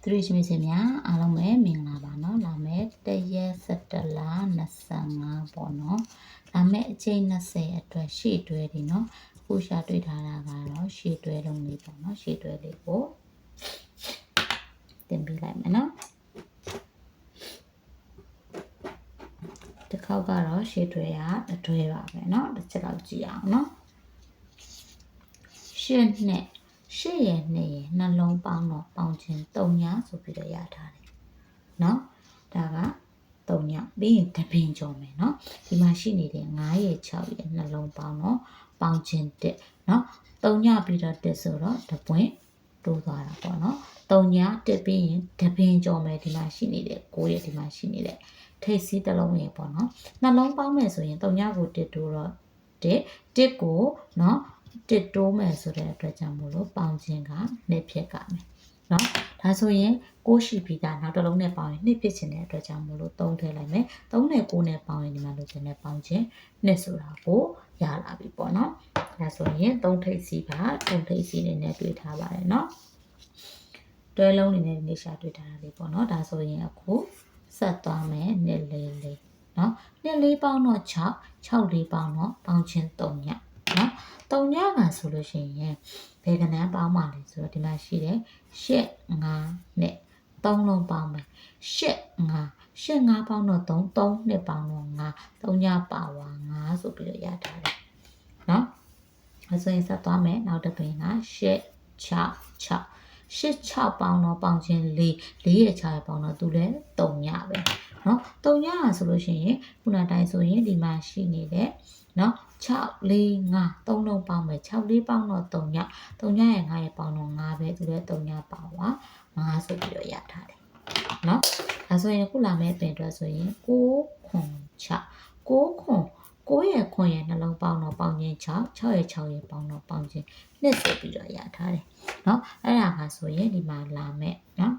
သူတို့ချင်းချင်းများအားလုံးပဲမင်္ဂလာပါเนาะလာမယ်တရက်17လ25ပေါ့เนาะလာမယ်အချိန်20အတွက်ရှေ့တွဲဒီเนาะအခုရှာတွေ့ထားတာကတော့ရှေ့တွဲလုံးလေးပေါ့เนาะရှေ့တွဲလေးကိုတင်ပြလိုက်မယ်เนาะတစ်ခေါက်ကတော့ရှေ့တွဲရအတွဲပါပဲเนาะတစ်ချက်တော့ကြည့်အောင်เนาะရှေ့နဲ့ ရှေ့ရဲ့နဲ့ရဲ့နှလုံးပေါင်းတော့ပေါင်းခြင်း၃ညဆိုပြီးတော့ရထားတယ်เนาะဒါက၃ညပြီးရင်တပင်ကြော်မယ်เนาะဒီမှာရှိနေတဲ့9ရဲ့6ရဲ့နှလုံးပေါင်းတော့ပေါင်းခြင်း1เนาะ၃ညပြီးတော့1ဆိုတော့တပွင့်တိုးသွားတာပေါ့เนาะ၃ည1ပြီးရင်တပင်ကြော်မယ်ဒီမှာရှိနေတဲ့9ရဲ့ဒီမှာရှိနေတဲ့ထိတ်စီးတစ်လုံးရဲ့ပေါ့เนาะနှလုံးပေါင်းမယ်ဆိုရင်၃ညကို1တိုးတော့1 1ကိုเนาะ တစ်တိုးမယ်ဆိုတဲ့အတွက်ကြောင့်မို့လို့ပေါင်ခြင်းကနှစ်ဖြစ်ကမယ်နော်ဒါဆိုရင်6ရှိပြီးသားနောက်တစ်လုံးနဲ့ပေါင်ရင်နှစ်ဖြစ်ခြင်းတဲ့အတွက်ကြောင့်မို့လို့3ထည့်လိုက်မယ်3နဲ့6နဲ့ပေါင်ရင်ဒီမှာလိုချင်တဲ့ပေါင်ခြင်းနှစ်ဆိုတာကိုရလာပြီပေါ့နော်ဒါဆိုရင်3ထိပ်စီက3ထိပ်စီနေနဲ့တွေ့ထားပါတယ်နော်တွဲလုံးနေနဲ့နေရှာတွေ့ထားတာလေးပေါ့နော်ဒါဆိုရင်အခုဆက်သွားမယ်နှစ်လေးလေးနော်နှစ်လေးပေါင်းတော့6 6လေးပေါင်းတော့ပေါင်းခြင်း3ည เนาะတုံညကဆိုလို့ရှိရင်ဘယ်ကနန်းပေါင်းပါလဲဆိုတော့ဒီမှာရှိတယ်ရှစ်ငါနဲ့သုံးလုံးပေါင်းမယ်ရှစ်ငါရှစ်ငါပေါင်းတော့သုံးသုံးနှစ်ပေါင်းတော့ငါတုံညပါဝါငါဆိုပြီးတော့ရထားတယ်နော်အဲဆိုရင်ဆက်သွားမယ်နောက်တစ်ပင်ကရှစ်6 6ရှစ်6ပေါင်းတော့ပေါင်းခြင်း4 4ရဲ့6ရဲ့ပေါင်းတော့သူလည်း3ညပဲเนาะ3ညอ่ะဆိုလို့ရှိရင်ခုနတိုင်းဆိုရင်ဒီမှာရှိနေတဲ့ နော်6 4 5သုံးလုံးပေါင်းမယ်6 4ပေါင်းတော့3ည3ညရဲ့9ရဲ့ပေါင်းတော့5ပဲသူလည်း3ညပါပါ5ဆိုပြီးတော့ရထားတယ်နော်ဒါဆိုရင်ခုလာမယ့်ပင်အတွက်ဆိုရင်6 9 6 9 9 9ရဲ့9ရဲ့နှလုံးပေါင်းတော့ပေါင်းခြင်း6 6ရဲ့6ရဲ့ပေါင်းတော့ပေါင်းခြင်း2ဆိုပြီးတော့ရထားတယ်နော်အဲ့ဒါကဆိုရင်ဒီမှာလာမယ့်နော်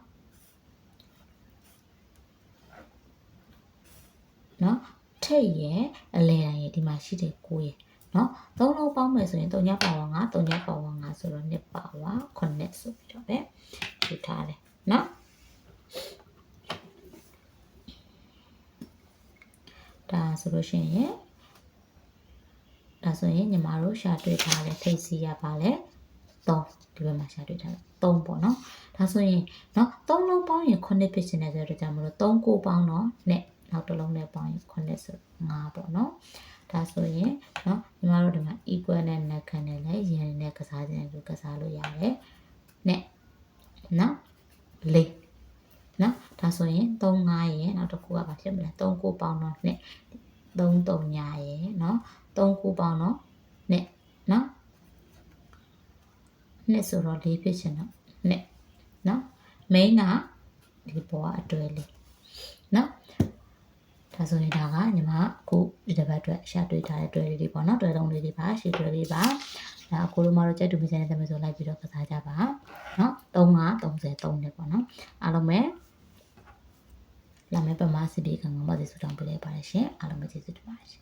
နော်ထိတ်ရဲ့အလဲတိုင်း ရဲ့ဒီမှာရှိတဲ့9ရဲ့เนาะသုံးလုံးပေါင်းမယ်ဆိုရင်3ညပါဝါ9 3ညပါဝါ9ဆိုတော့2ပါဝါ9ဆိုပြီးတော့ပဲထည့်ထားတယ်เนาะဒါဆိုလို့ရှိရင်ဒါဆိုရင်ညီမတို့ရှာတွေ့ထားတဲ့ထိတ်စီရပါလဲ3ဒီဘက်မှာရှာတွေ့ထားတယ်3ပေါ့နော်ဒါဆိုရင်เนาะ3လုံးပေါင်းရင်9ဖြစ်နေတယ်ဆိုတော့ကြောင့်မလို့3ကိုပေါင်းတော့နဲ့ နောက်တစ်လုံးနဲ့ပေါင်းရင်9ဆို5ပေါ့နော်ဒါဆိုရင်เนาะညီမတို့ဒီမှာ equal နဲ့ net ခံနဲ့လည်းရင်းနဲ့ကစားခြင်းလို့ကစားလို့ရတယ်နဲ့နော်လေးနော်ဒါဆိုရင်3 5ရဲ့နောက်တစ်ခုကဘာဖြစ်မလဲ3ကိုပေါင်းတော့နဲ့3 3ညာရဲ့နော်3ကိုပေါင်းတော့နဲ့နော်နဲ့ဆိုတော့လေးဖြစ်ချင်တော့နဲ့နော် main ကဒီပေါ်ကအတွဲလေးနော် ဒါဆိုရင်ဒါကညီမအခုဒီတစ်ပတ်အတွက်ရှာတွေ့ထားတဲ့တွဲလေးတွေပေါ့နော်တွဲလုံးလေးတွေပါရှေ့တွဲလေးပါဒါအခုလိုမှတော့ကြက်တူမစတဲ့သမီးဆိုလိုက်ပြီးတော့ကစားကြပါနော်35 33နဲ့ပေါ့နော်အားလုံးပဲလာမယ့်ပမာစီဒီကငါမသိစတောင်းပြလိုက်ပါရရှင်အားလုံးပဲကျေးဇူးတင်ပါတယ်ရှင်